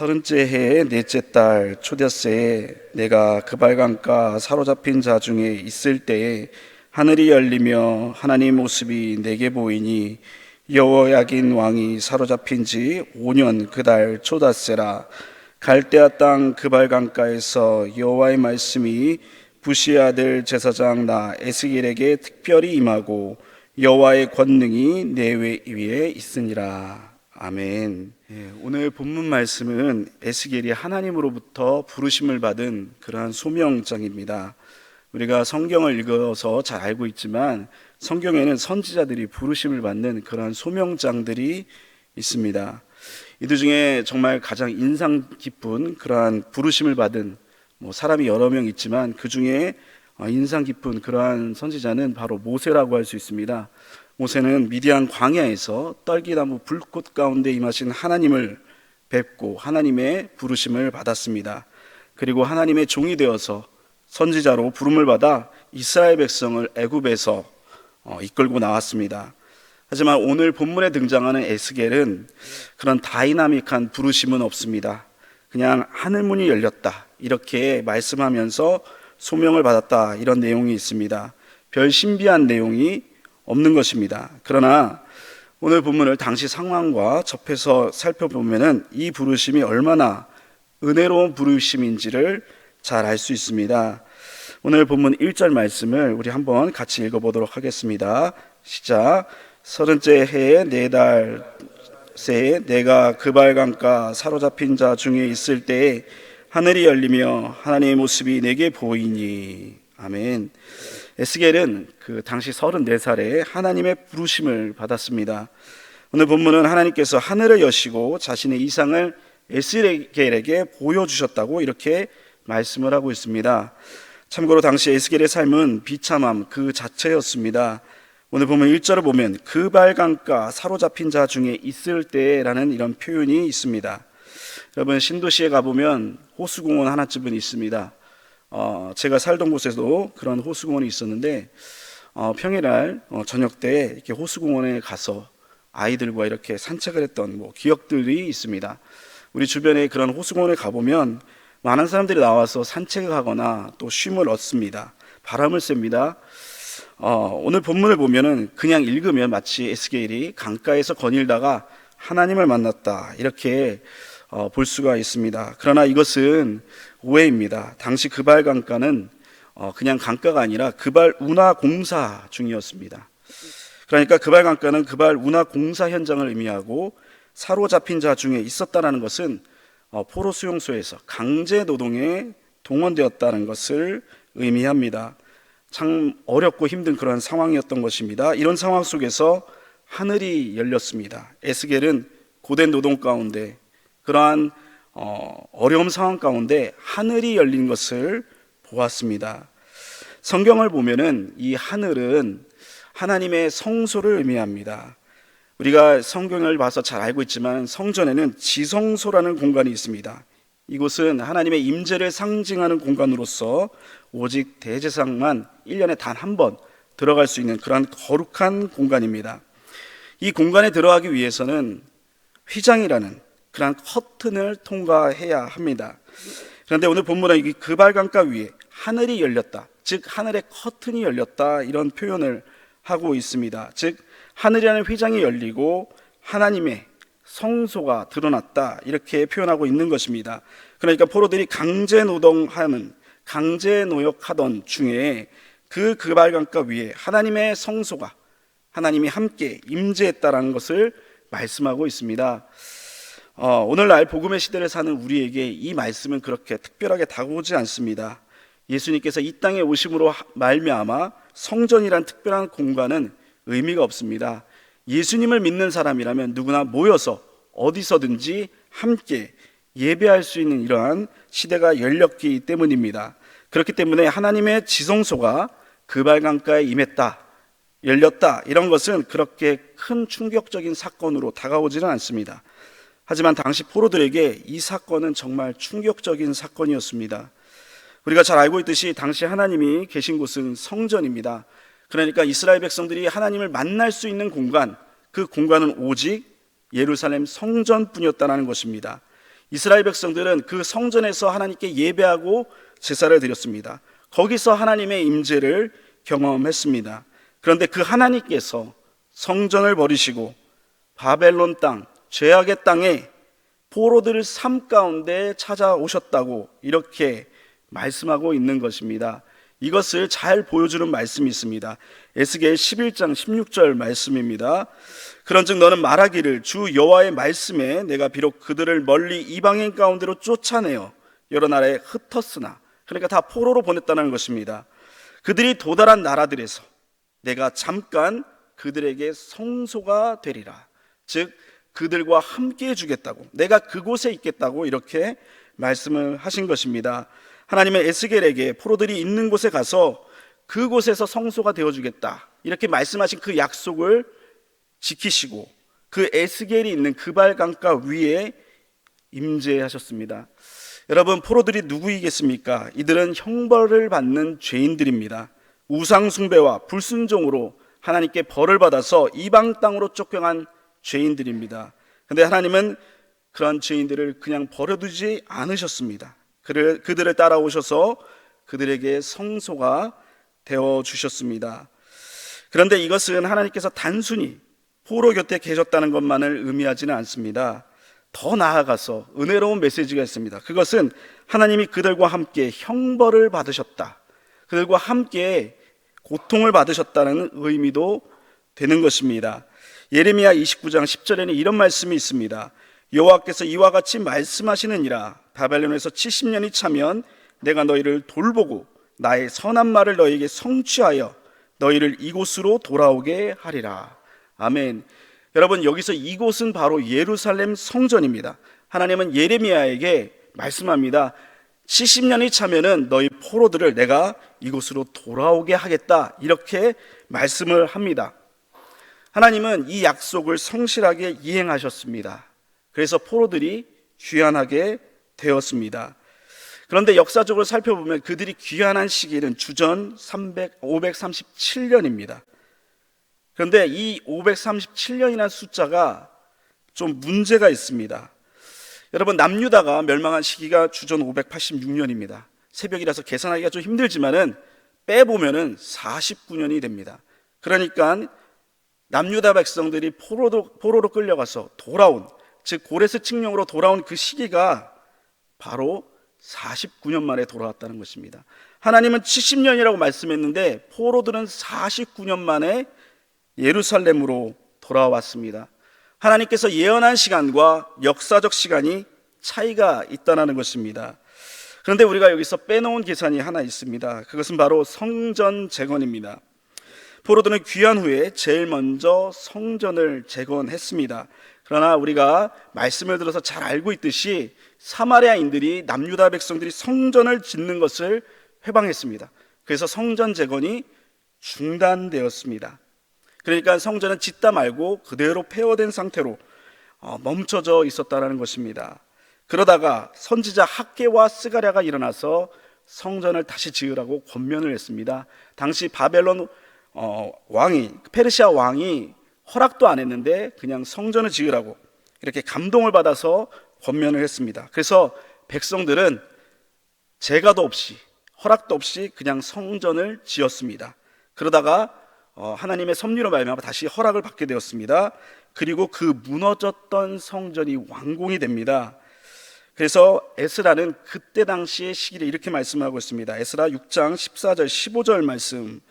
서른째 해의 넷째 달 초대새에 내가 그 발강가 사로잡힌 자 중에 있을 때에 하늘이 열리며 하나님 모습이 내게 보이니 여호야긴 왕이 사로잡힌 지 5년 그 달 초다세라. 갈대아 땅 그 발강가에서 여호와의 말씀이 부시 아들 제사장 나 에스겔에게 특별히 임하고 여호와의 권능이 내 위에 있으니라 아멘. 예, 오늘 본문 말씀은 에스겔이 하나님으로부터 부르심을 받은 그러한 소명장입니다. 우리가 성경을 읽어서 잘 알고 있지만 성경에는 선지자들이 부르심을 받는 그러한 소명장들이 있습니다. 이들 중에 정말 가장 인상 깊은 그러한 부르심을 받은 뭐 사람이 여러 명 있지만 그 중에 인상 깊은 그러한 선지자는 바로 모세라고 할 수 있습니다. 모세는 미디안 광야에서 떨기나무 불꽃 가운데 임하신 하나님을 뵙고 하나님의 부르심을 받았습니다. 그리고 하나님의 종이 되어서 선지자로 부름을 받아 이스라엘 백성을 애굽에서 어, 이끌고 나왔습니다. 하지만 오늘 본문에 등장하는 에스겔은 그런 다이나믹한 부르심은 없습니다. 그냥 하늘문이 열렸다 이렇게 말씀하면서 소명을 받았다 이런 내용이 있습니다. 별 신비한 내용이 없는 것입니다. 그러나 오늘 본문을 당시 상황과 접해서 살펴보면은 이 부르심이 얼마나 은혜로운 부르심인지를 잘 알 수 있습니다. 오늘 본문 1절 말씀을 우리 한번 같이 읽어보도록 하겠습니다. 시작. 서른째 해에 네달 새에 내가 그 발강가 사로잡힌 자 중에 있을 때에 하늘이 열리며 하나님의 모습이 내게 보이니 아멘. 에스겔은 그 당시 34살에 하나님의 부르심을 받았습니다. 오늘 본문은 하나님께서 하늘을 여시고 자신의 이상을 에스겔에게 보여주셨다고 이렇게 말씀을 하고 있습니다. 참고로 당시 에스겔의 삶은 비참함 그 자체였습니다. 오늘 보면 1절을 보면 그 발강가 사로잡힌 자 중에 있을 때라는 이런 표현이 있습니다. 여러분 신도시에 가보면 호수공원 하나쯤은 있습니다. 어, 제가 살던 곳에도 그런 호수공원이 있었는데 어, 평일날 어, 저녁 때 이렇게 호수공원에 가서 아이들과 이렇게 산책을 했던 뭐 기억들이 있습니다. 우리 주변에 그런 호수공원에 가보면 많은 사람들이 나와서 산책을 하거나 또 쉼을 얻습니다. 바람을 쐭니다. 어, 오늘 본문을 보면은 그냥 읽으면 마치 에스겔이 강가에서 거닐다가 하나님을 만났다 이렇게 어, 볼 수가 있습니다. 그러나 이것은 오해입니다. 당시 그발 강가는 어, 그냥 강가가 아니라 그발 운하 공사 중이었습니다. 그러니까 그발 강가는 그발 운하 공사 현장을 의미하고 사로잡힌 자 중에 있었다라는 것은 어, 포로 수용소에서 강제 노동에 동원되었다는 것을 의미합니다. 참 어렵고 힘든 그런 상황이었던 것입니다. 이런 상황 속에서 하늘이 열렸습니다. 에스겔은 고된 노동 가운데 그러한 어, 어려움 상황 가운데 하늘이 열린 것을 보았습니다. 성경을 보면은 이 하늘은 하나님의 성소를 의미합니다. 우리가 성경을 봐서 잘 알고 있지만 성전에는 지성소라는 공간이 있습니다. 이곳은 하나님의 임재를 상징하는 공간으로서 오직 대제사장만 1년에 단 한 번 들어갈 수 있는 그러한 거룩한 공간입니다. 이 공간에 들어가기 위해서는 휘장이라는 그러한 커튼을 통과해야 합니다. 그런데 오늘 본문은 이 그발강가 위에 하늘이 열렸다. 즉 하늘의 커튼이 열렸다 이런 표현을 하고 있습니다. 즉 하늘이라는 휘장이 열리고 하나님의 성소가 드러났다 이렇게 표현하고 있는 것입니다. 그러니까 포로들이 강제 노동하는 강제 노역하던 중에 그 그발강가 위에 하나님의 성소가 하나님이 함께 임재했다라는 것을 말씀하고 있습니다. 어, 오늘날 복음의 시대를 사는 우리에게 이 말씀은 그렇게 특별하게 다가오지 않습니다. 예수님께서 이 땅에 오심으로 말미암아 성전이란 특별한 공간은 의미가 없습니다. 예수님을 믿는 사람이라면 누구나 모여서 어디서든지 함께 예배할 수 있는 이러한 시대가 열렸기 때문입니다. 그렇기 때문에 하나님의 지성소가 그발강가에 임했다, 열렸다, 이런 것은 그렇게 큰 충격적인 사건으로 다가오지는 않습니다. 하지만 당시 포로들에게 이 사건은 정말 충격적인 사건이었습니다. 우리가 잘 알고 있듯이 당시 하나님이 계신 곳은 성전입니다. 그러니까 이스라엘 백성들이 하나님을 만날 수 있는 공간, 그 공간은 오직 예루살렘 성전뿐이었다는 것입니다. 이스라엘 백성들은 그 성전에서 하나님께 예배하고 제사를 드렸습니다. 거기서 하나님의 임재를 경험했습니다. 그런데 그 하나님께서 성전을 버리시고 바벨론 땅, 죄악의 땅에 포로들을 삶 가운데 찾아오셨다고 이렇게 말씀하고 있는 것입니다. 이것을 잘 보여주는 말씀이 있습니다. 에스겔 11장 16절 말씀입니다. 그런즉 너는 말하기를 주 여호와의 말씀에 내가 비록 그들을 멀리 이방인 가운데로 쫓아내어 여러 나라에 흩었으나 그러니까 다 포로로 보냈다는 것입니다. 그들이 도달한 나라들에서 내가 잠깐 그들에게 성소가 되리라. 즉 그들과 함께 해 주겠다고 내가 그곳에 있겠다고 이렇게 말씀을 하신 것입니다. 하나님의 에스겔에게 포로들이 있는 곳에 가서 그곳에서 성소가 되어 주겠다. 이렇게 말씀하신 그 약속을 지키시고 그 에스겔이 있는 그발 강가 위에 임재하셨습니다. 여러분 포로들이 누구이겠습니까? 이들은 형벌을 받는 죄인들입니다. 우상 숭배와 불순종으로 하나님께 벌을 받아서 이방 땅으로 쫓겨간 죄인들입니다. 근데 하나님은 그러한 죄인들을 그냥 버려두지 않으셨습니다. 그를, 그들을 따라오셔서 그들에게 성소가 되어 주셨습니다. 그런데 이것은 하나님께서 단순히 포로 곁에 계셨다는 것만을 의미하지는 않습니다. 더 나아가서 은혜로운 메시지가 있습니다. 그것은 하나님이 그들과 함께 형벌을 받으셨다. 그들과 함께 고통을 받으셨다는 의미도 되는 것입니다. 예레미야 29장 10절에는 이런 말씀이 있습니다. 여호와께서 이와 같이 말씀하시느니라 바벨론에서 70년이 차면 내가 너희를 돌보고 나의 선한 말을 너희에게 성취하여 너희를 이곳으로 돌아오게 하리라. 아멘. 여러분 여기서 이곳은 바로 예루살렘 성전입니다. 하나님은 예레미야에게 말씀합니다. 70년이 차면은 너희 포로들을 내가 이곳으로 돌아오게 하겠다. 이렇게 말씀을 합니다. 하나님은 이 약속을 성실하게 이행하셨습니다. 그래서 포로들이 귀환하게 되었습니다. 그런데 역사적으로 살펴보면 그들이 귀환한 시기는 주전 300, 537년입니다. 그런데 이 537년이라는 숫자가 좀 문제가 있습니다. 여러분, 남유다가 멸망한 시기가 주전 586년입니다. 새벽이라서 계산하기가 좀 힘들지만은 빼보면은 49년이 됩니다. 그러니까 남유다 백성들이 포로로, 포로로 끌려가서 돌아온, 즉 고레스 칙령으로 돌아온 그 시기가 바로 49년 만에 돌아왔다는 것입니다. 하나님은 70년이라고 말씀했는데 포로들은 49년 만에 예루살렘으로 돌아왔습니다. 하나님께서 예언한 시간과 역사적 시간이 차이가 있다는 것입니다. 그런데 우리가 여기서 빼놓은 계산이 하나 있습니다. 그것은 바로 성전 재건입니다. 포로들은 귀한 후에 제일 먼저 성전을 재건했습니다. 그러나 우리가 말씀을 들어서 잘 알고 있듯이 사마리아인들이 남유다 백성들이 성전을 짓는 것을 회방했습니다. 그래서 성전 재건이 중단되었습니다. 그러니까 성전은 짓다 말고 그대로 폐허된 상태로 어, 멈춰져 있었다는 것입니다. 그러다가 선지자 학계와 스가랴가 일어나서 성전을 다시 지으라고 권면을 했습니다. 당시 바벨론 어, 왕이 페르시아 왕이 허락도 안 했는데 그냥 성전을 지으라고 이렇게 감동을 받아서 권면을 했습니다. 그래서 백성들은 재가도 없이 허락도 없이 그냥 성전을 지었습니다. 그러다가 어, 하나님의 섭리로 말미암아 다시 허락을 받게 되었습니다. 그리고 그 무너졌던 성전이 완공이 됩니다. 그래서 에스라는 그때 당시의 시기를 이렇게 말씀하고 있습니다. 에스라 6장 14절 15절 말씀 어,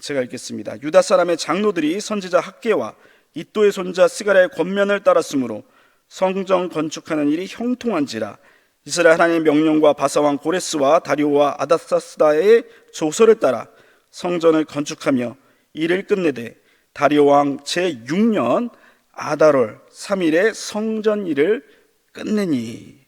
제가 읽겠습니다. 유다 사람의 장로들이 선지자 학계와 이또의 손자 스가랴의 권면을 따랐으므로 성전 건축하는 일이 형통한지라 이스라엘 하나님의 명령과 바사왕 고레스와 다리오와 아다사스다의 조서를 따라 성전을 건축하며 일을 끝내되 다리오 왕 제6년 아다롤 3일에 성전 일을 끝내니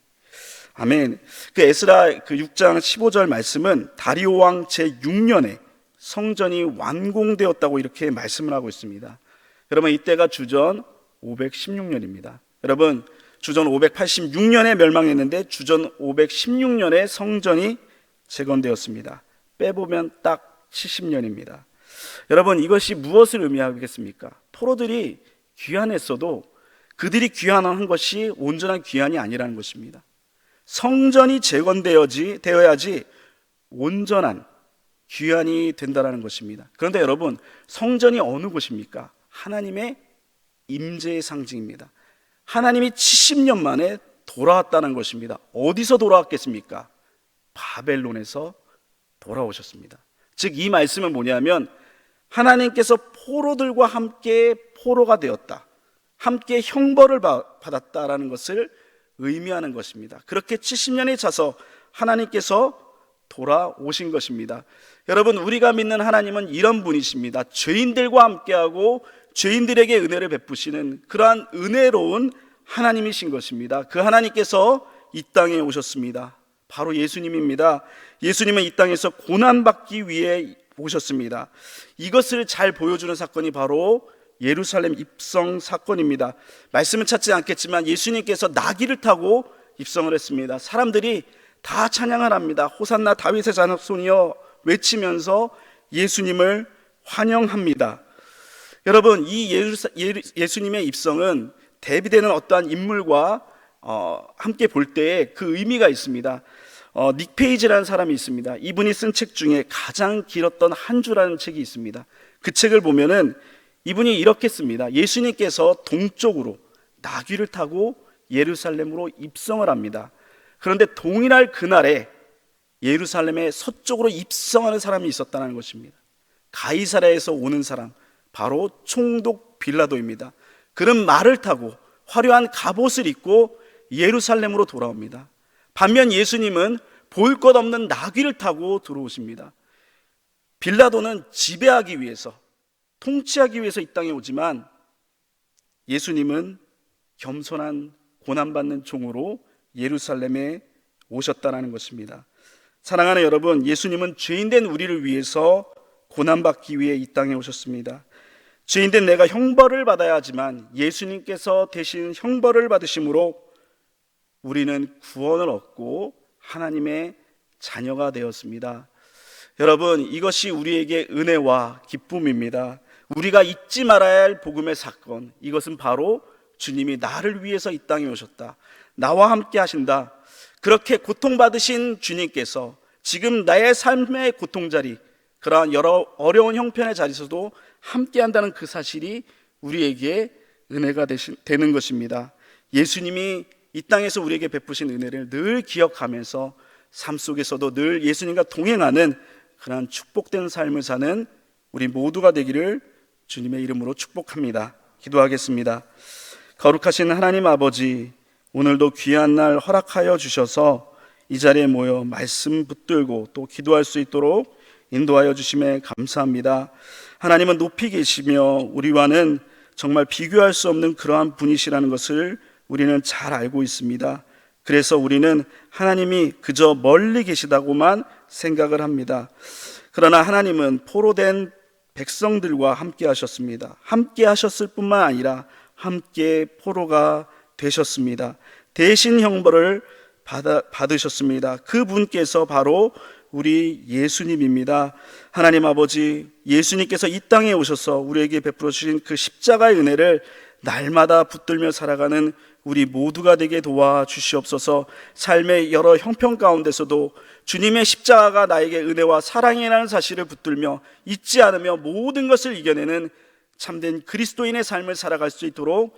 아멘. 그 에스라 그 6장 15절 말씀은 다리오 왕 제6년에 성전이 완공되었다고 이렇게 말씀을 하고 있습니다. 여러분 이때가 주전 516년입니다. 여러분 주전 586년에 멸망했는데 주전 516년에 성전이 재건되었습니다. 빼보면 딱 70년입니다. 여러분 이것이 무엇을 의미하겠습니까? 포로들이 귀환했어도 그들이 귀환한 것이 온전한 귀환이 아니라는 것입니다. 성전이 재건되어지 되어야지 온전한 귀환이 된다라는 것입니다. 그런데 여러분, 성전이 어느 곳입니까? 하나님의 임재의 상징입니다. 하나님이 70년 만에 돌아왔다는 것입니다. 어디서 돌아왔겠습니까? 바벨론에서 돌아오셨습니다. 즉, 이 말씀은 뭐냐면, 하나님께서 포로들과 함께 포로가 되었다. 함께 형벌을 받- 받았다라는 것을 의미하는 것입니다. 그렇게 70년이 차서 하나님께서 돌아오신 것입니다. 여러분, 우리가 믿는 하나님은 이런 분이십니다. 죄인들과 함께하고 죄인들에게 은혜를 베푸시는 그러한 은혜로운 하나님이신 것입니다. 그 하나님께서 이 땅에 오셨습니다. 바로 예수님입니다. 예수님은 이 땅에서 고난받기 위해 오셨습니다. 이것을 잘 보여주는 사건이 바로 예루살렘 입성 사건입니다. 말씀은 찾지 않겠지만 예수님께서 나귀를 타고 입성을 했습니다. 사람들이 다 찬양을 합니다. 호산나 다윗의 자손이여 외치면서 예수님을 환영합니다. 여러분, 이 예수님의 입성은 대비되는 어떠한 인물과 어, 함께 볼 때에 그 의미가 있습니다. 어, 닉 페이지라는 사람이 있습니다. 이분이 쓴 책 중에 가장 길었던 한 주라는 책이 있습니다. 그 책을 보면은 이분이 이렇게 씁니다. 예수님께서 동쪽으로 나귀를 타고 예루살렘으로 입성을 합니다. 그런데 동일할 그날에 예루살렘의 서쪽으로 입성하는 사람이 있었다는 것입니다. 가이사라에서 오는 사람, 바로 총독 빌라도입니다. 그는 말을 타고 화려한 갑옷을 입고 예루살렘으로 돌아옵니다. 반면 예수님은 볼 것 없는 나귀를 타고 들어오십니다. 빌라도는 지배하기 위해서, 통치하기 위해서 이 땅에 오지만 예수님은 겸손한 고난받는 종으로 예루살렘에 오셨다라는 것입니다. 사랑하는 여러분, 예수님은 죄인된 우리를 위해서 고난받기 위해 이 땅에 오셨습니다. 죄인된 내가 형벌을 받아야 하지만 예수님께서 대신 형벌을 받으심으로 우리는 구원을 얻고 하나님의 자녀가 되었습니다. 여러분, 이것이 우리에게 은혜와 기쁨입니다. 우리가 잊지 말아야 할 복음의 사건, 이것은 바로 주님이 나를 위해서 이 땅에 오셨다. 나와 함께 하신다. 그렇게 고통받으신 주님께서 지금 나의 삶의 고통자리, 그러한 여러 어려운 형편의 자리에서도 함께 한다는 그 사실이 우리에게 은혜가 되는 것입니다. 예수님이 이 땅에서 우리에게 베푸신 은혜를 늘 기억하면서 삶 속에서도 늘 예수님과 동행하는 그러한 축복된 삶을 사는 우리 모두가 되기를 주님의 이름으로 축복합니다. 기도하겠습니다. 거룩하신 하나님 아버지, 오늘도 귀한 날 허락하여 주셔서 이 자리에 모여 말씀 붙들고 또 기도할 수 있도록 인도하여 주심에 감사합니다. 하나님은 높이 계시며 우리와는 정말 비교할 수 없는 그러한 분이시라는 것을 우리는 잘 알고 있습니다. 그래서 우리는 하나님이 그저 멀리 계시다고만 생각을 합니다. 그러나 하나님은 포로된 백성들과 함께 하셨습니다. 함께 하셨을 뿐만 아니라 함께 포로가 되셨습니다. 대신 형벌을 받아, 받으셨습니다. 그 분께서 바로 우리 예수님입니다. 하나님 아버지, 예수님께서 이 땅에 오셔서 우리에게 베풀어 주신 그 십자가의 은혜를 날마다 붙들며 살아가는 우리 모두가 되게 도와 주시옵소서. 삶의 여러 형편 가운데서도 주님의 십자가가 나에게 은혜와 사랑이라는 사실을 붙들며 잊지 않으며 모든 것을 이겨내는 참된 그리스도인의 삶을 살아갈 수 있도록